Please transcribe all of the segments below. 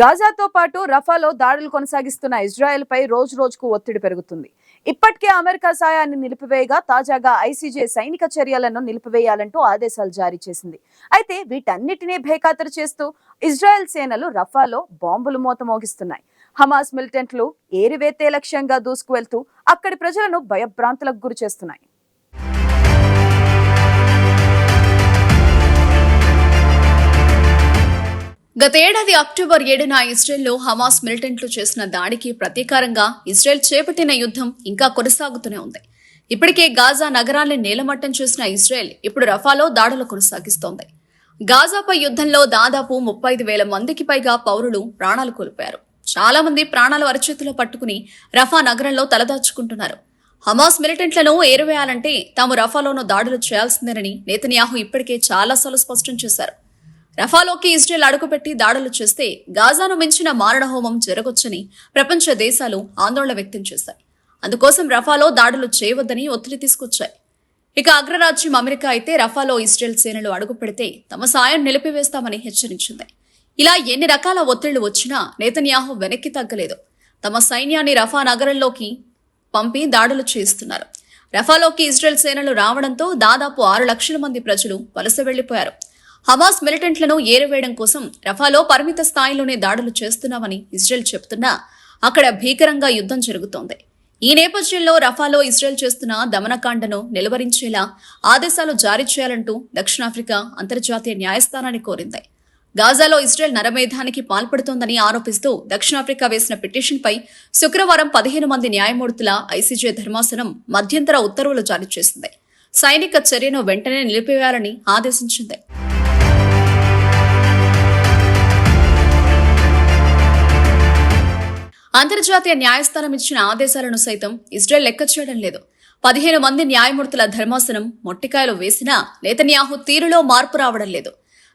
గాజాతో పాటు రఫాలో దాడులు కొనసాగిస్తున్న ఇజ్రాయెల్ పై రోజు రోజుకు ఒత్తిడి పెరుగుతుంది. ఇప్పటికే అమెరికా సాయాన్ని నిలిపివేయగా తాజాగా ఐసీజే సైనిక చర్యలను నిలిపివేయాలంటూ ఆదేశాలు జారీ చేసింది. అయితే వీటన్నిటినీ బేఖాతరు చేస్తూ ఇజ్రాయెల్ సేనలు రఫాలో బాంబులు మోత మోగిస్తున్నాయి హమాస్ మిలిటెంట్లు ఏరివేతే లక్ష్యంగా దూసుకువెళ్తూ అక్కడి ప్రజలను భయభ్రాంతులకు గురి చేస్తున్నాయి గతేడాది అక్టోబర్ ఏడున ఇజ్రాయెల్లో హమాస్ మిలిటెంట్లు చేసిన దాడికి ప్రతీకారంగా ఇజ్రాయెల్ చేపట్టిన యుద్ధం ఇంకా కొనసాగుతూనే ఉంది. ఇప్పటికే గాజా నగరాన్ని నేలమట్టం చేసిన ఇజ్రాయెల్ ఇప్పుడు రఫాలో దాడులు కొనసాగిస్తోంది. గాజాపై యుద్ధంలో దాదాపు ముప్పై ఐదు వేల మందికి పైగా పౌరులు ప్రాణాలు కోల్పోయారు. చాలా మంది ప్రాణాలు అరచేతిలో పట్టుకుని రఫా నగరంలో తలదాచుకుంటున్నారు. హమాస్ మిలిటెంట్లను ఏరువేయాలంటే తాము రఫాలోనూ దాడులు చేయాల్సిందేనని నేతన్యాహు ఇప్పటికే చాలాసార్లు స్పష్టం చేశారు. రఫాలోకి ఇజ్రాయెల్ అడుగుపెట్టి దాడులు చేస్తే గాజాను మించిన మారణహోమం జరగొచ్చని ప్రపంచ దేశాలు ఆందోళన వ్యక్తం చేశాయి. అందుకోసం రఫాలో దాడులు చేయవద్దని ఒత్తిడి తీసుకొచ్చాయి. ఇక అగ్రరాజ్యం అమెరికా అయితే రఫాలో ఇజ్రాయెల్ సేనలు అడుగు పెడితే తమ సాయం నిలిపివేస్తామని హెచ్చరించింది. ఇలా ఎన్ని రకాల ఒత్తిళ్ళు వచ్చినా నేతన్యాహు వెనక్కి తగ్గలేదు. తమ సైన్యాన్ని రఫా నగరంలోకి పంపి దాడులు చేస్తున్నారు. రఫాలోకి ఇజ్రాయెల్ సేనలు రావడంతో దాదాపు ఆరు లక్షల మంది ప్రజలు వలస వెళ్ళిపోయారు హమాస్ మిలిటెంట్లను ఏరివేయడం కోసం రఫాలో పరిమిత స్థాయిలోనే దాడులు చేస్తున్నామని ఇజ్రాయెల్ చెబుతున్నా అక్కడ భీకరంగా యుద్ధం జరుగుతోంది. ఈ నేపథ్యంలో రఫాలో ఇజ్రాయెల్ చేస్తున్న దమనకాండను నిలువరించేలా ఆదేశాలు జారీ చేయాలంటూ దక్షిణాఫ్రికా అంతర్జాతీయ న్యాయస్థానాన్ని కోరింది. గాజాలో ఇజ్రాయెల్ నరమేధానికి పాల్పడుతోందని ఆరోపిస్తూ దక్షిణాఫ్రికా వేసిన పిటిషన్పై శుక్రవారం పదిహేను మంది న్యాయమూర్తుల ఐసీజే ధర్మాసనం మధ్యంతర ఉత్తర్వులు జారీ చేసింది. సైనిక చర్యను వెంటనే నిలిపివేయాలని ఆదేశించింది. అంతర్జాతీయ న్యాయస్థానం ఇచ్చిన ఆదేశాలను సైతం ఇజ్రాయెల్ లెక్క చేయడం లేదు. పదిహేను మంది న్యాయమూర్తుల ధర్మాసనం మొట్టికాయలు వేసినా నేతన్యాహు తీరులో మార్పు రావడం లేదు.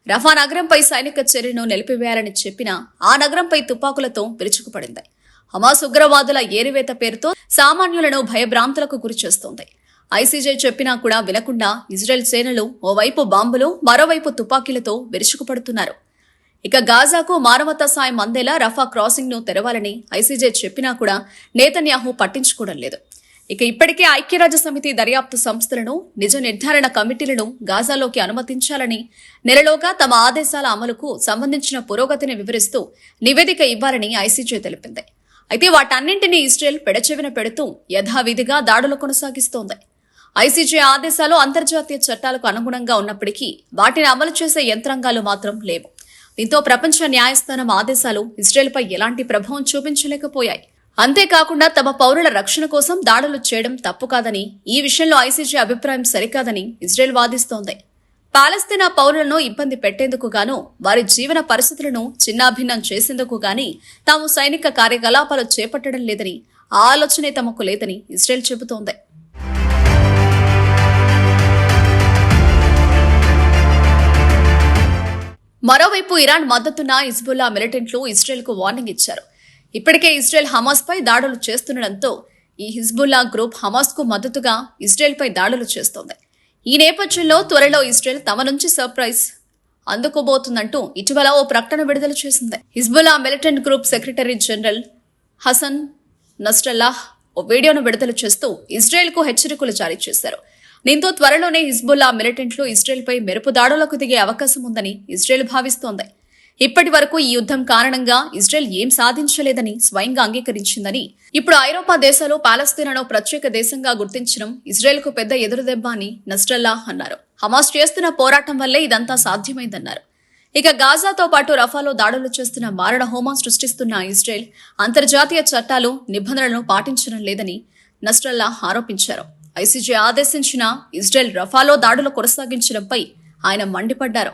రఫా నగరంపై సైనిక చర్యను నిలిపివేయాలని చెప్పినా ఆ నగరంపై తుపాకులతో విరుచుకుపడింది. హమాస్ ఉగ్రవాదుల ఏరివేత పేరుతో సామాన్యులను భయభ్రాంతులకు గురి చేస్తోంది. ఐసీజే చెప్పినా కూడా వినకుండా ఇజ్రాయెల్ సేనలు ఓవైపు బాంబులు మరోవైపు తుపాకీలతో విరుచుకుపడుతున్నారు. ఇక గాజాకు మానవతా సాయం అందేలా రఫా క్రాసింగ్ను తెరవాలని ఐసీజే చెప్పినా కూడా నేతన్యాహు పట్టించుకోవడం లేదు. ఇక ఇప్పటికే ఐక్యరాజ్య సమితి దర్యాప్తు సంస్థలను నిజ నిర్ధారణ కమిటీలను గాజాలోకి అనుమతించాలని నెలలోగా తమ ఆదేశాల అమలుకు సంబంధించిన పురోగతిని వివరిస్తూ నివేదిక ఇవ్వాలని ఐసీజే తెలిపింది. అయితే వాటన్నింటినీ ఇజ్రాయెల్ పెడచెవిన పెడుతూ యథావిధిగా దాడులు కొనసాగిస్తోంది. ఐసీజే ఆదేశాలు అంతర్జాతీయ చట్టాలకు అనుగుణంగా ఉన్నప్పటికీ వాటిని అమలు చేసే యంత్రాంగాలు మాత్రం లేవు. దీంతో ప్రపంచ న్యాయస్థానం ఆదేశాలు ఇజ్రాయెల్పై ఎలాంటి ప్రభావం చూపించలేకపోయాయి. అంతేకాకుండా తమ పౌరుల రక్షణ కోసం దాడులు చేయడం తప్పు కాదని ఈ విషయంలో ఐసీజీ అభిప్రాయం సరికాదని ఇజ్రాయెల్ వాదిస్తోంది. పాలస్తీనా పౌరులను ఇబ్బంది పెట్టేందుకు గాను వారి జీవన పరిస్థితులను చిన్నాభిన్నం చేసేందుకు గాని తాము సైనిక కార్యకలాపాలు చేపట్టడం లేదని ఆ ఆలోచనే తమకు లేదని ఇజ్రాయెల్ చెబుతోంది. మరోవైపు ఇరాన్ మద్దతున్న ఇజ్బుల్లా మిలిటెంట్లు ఇజ్రాయెల్కు వార్నింగ్ ఇచ్చారు. ఇప్పటికే ఇజ్రాయెల్ హమాస్పై దాడులు చేస్తుండటంతో ఈ హిజ్బుల్లా గ్రూప్ హమాస్కు మద్దతుగా ఇజ్రాయెల్పై దాడులు చేస్తోంది. ఈ నేపథ్యంలో త్వరలో ఇస్రేల్ తమ నుంచి సర్ప్రైజ్ అందుకోబోతుందంటూ ఇటీవల ఓ ప్రకటన విడుదల చేసింది. Hezbollah militant group secretary general Hassan Nasrallah ఓ వీడియోను విడుదల చేస్తూ ఇజ్రాయెల్కు హెచ్చరికలు జారీ చేశారు. దీంతో త్వరలోనే హిజ్బుల్లా మిలిటెంట్లు ఇజ్రాయెల్పై మెరుపు దాడులకు దిగే అవకాశం ఉందని ఇజ్రాయెల్ భావిస్తోంది. ఇప్పటి వరకు ఈ యుద్ధం కారణంగా ఇజ్రాయెల్ ఏం సాధించలేదని స్వయంగా అంగీకరించిందని ఇప్పుడు ఐరోపా దేశాలు పాలస్తీనాను ప్రత్యేక దేశంగా గుర్తించడం ఇజ్రాయెల్కు పెద్ద ఎదురుదెబ్బ అని నస్రల్లా అన్నారు. హమాస్ చేస్తున్న పోరాటం వల్లే ఇదంతా సాధ్యమైందన్నారు. ఇక గాజాతో పాటు రఫాలో దాడులు చేస్తున్న మారణ హోమం సృష్టిస్తున్న ఇజ్రాయెల్ అంతర్జాతీయ చట్టాలు నిబంధనలను పాటించడం లేదని నస్రల్లా ఆరోపించారు. ఐసీజే ఆదేశించిన ఇజ్రాయెల్ రఫాలో దాడులు కొనసాగించడంపై ఆయన మండిపడ్డారు.